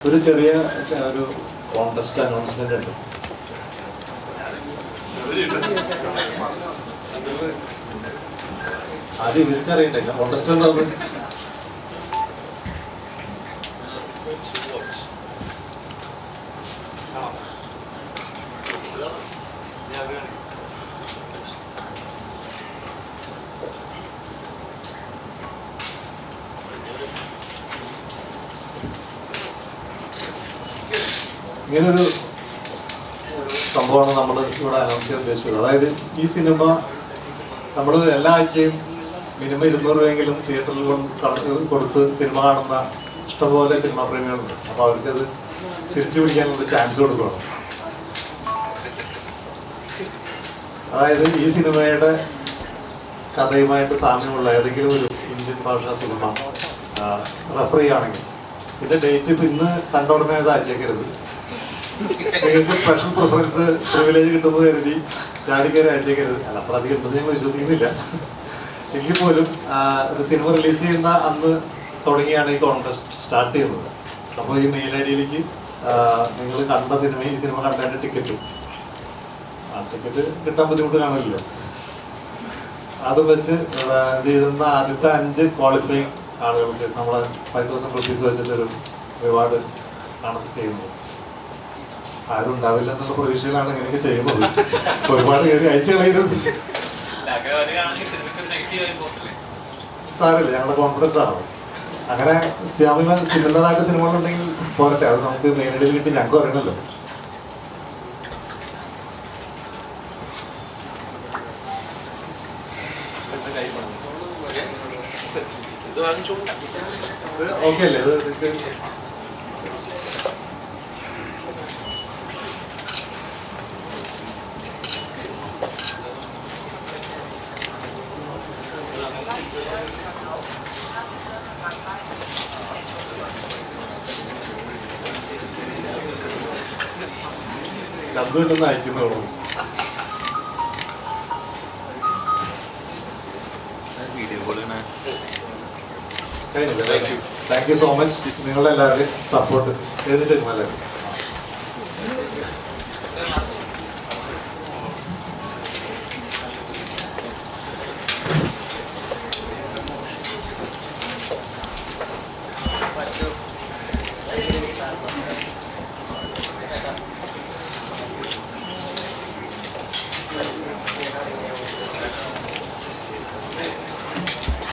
ഒരു ചെറിയ ഒരു കോൺടെസ്റ്റ് അനൗൺസ്മെന്റ് ഉണ്ട്. അത് ഇവർക്ക് അറിയണ്ടേ കോൺടെസ്റ്റ് എന്താവും ഇങ്ങനൊരു സംഭവമാണ് നമ്മൾ ഇവിടെ അനൗൺസ് ചെയ്യാൻ ഉദ്ദേശിച്ചത്. അതായത് ഈ സിനിമ നമ്മൾ എല്ലാ ആഴ്ചയും മിനിമം ഇരുന്നൂറ് രൂപയെങ്കിലും തിയേറ്ററിൽ കൊണ്ട് കൊടുത്ത് സിനിമ കാണുന്ന ഇഷ്ടംപോലെ സിനിമാ പ്രേമികളുണ്ട്. അപ്പോൾ അവർക്കത് തിരിച്ചു പിടിക്കാനുള്ള ചാൻസ് കൊടുക്കണം. അതായത് ഈ സിനിമയുടെ കഥയുമായിട്ട് സാമ്യമുള്ള ഏതെങ്കിലും ഒരു ഇന്ത്യൻ ഭാഷാ സിനിമ റെഫർ ചെയ്യുകയാണെങ്കിൽ ഇതിന്റെ ഡേറ്റ് ഇപ്പം ഇന്ന് കണ്ട ഉടനെ അയച്ചേക്കരുത്. നിങ്ങൾക്ക് സ്പെഷ്യൽ പ്രിഫറൻസ് പ്രിവിലേജ് കിട്ടുന്നത് കരുതി ചാടിക്കാൻ അയച്ചേക്കരുത് അല്ല അപ്പോൾ അത് കിട്ടുന്നത് ഞങ്ങൾ വിശ്വസിക്കുന്നില്ല. എങ്കിൽ പോലും ഒരു സിനിമ റിലീസ് ചെയ്യുന്ന അന്ന് തുടങ്ങിയാണ് ഈ കോൺടെസ്റ്റ് സ്റ്റാർട്ട് ചെയ്യുന്നത്. അപ്പോൾ ഈ മെയിൽ ഐ ഡിയിലേക്ക് നിങ്ങൾ കണ്ട സിനിമ ഈ സിനിമ കണ്ടതിന്റെ ടിക്കറ്റ് ആ ടിക്കറ്റ് കിട്ടാൻ ബുദ്ധിമുട്ട് കാണില്ലല്ലോ അത് വെച്ച് ഇത് ചെയ്യുന്ന ആദ്യത്തെ അഞ്ച് ക്വാളിഫൈങ് ആളുകൾക്ക് നമ്മൾ ഫൈവ് തൗസൻഡ് റുപ്പീസ് വെച്ചിട്ടൊരു റിവാർഡ് ആണ് ചെയ്യുന്നത്. ആരും ഉണ്ടാവില്ല എന്നുള്ള പ്രതീക്ഷയിലാണ് ഇങ്ങനെയൊക്കെ ചെയ്യുന്നത്. ഒരുപാട് പേര് അയച്ചു കളയുന്നത് സാരമില്ല ഞങ്ങളുടെ കോൺഫിഡൻസ് ആണ്. അങ്ങനെ സിയാമിമ സിമിലർ ആയിട്ട് സിനിമകളുണ്ടെങ്കിൽ പോരട്ടെ അത് നമുക്ക് നേരിടയിൽ കിട്ടി ഞങ്ങൾക്ക് അറിയണല്ലോ ഓക്കെ അല്ലേ? ഇത് അയക്കുന്നുള്ളൂ കഴിഞ്ഞില്ലേ? താങ്ക് യു സോ മച്ച് നിങ്ങളുടെ എല്ലാവരുടെയും സപ്പോർട്ട് എഴുതിട്ട് എല്ലാവരും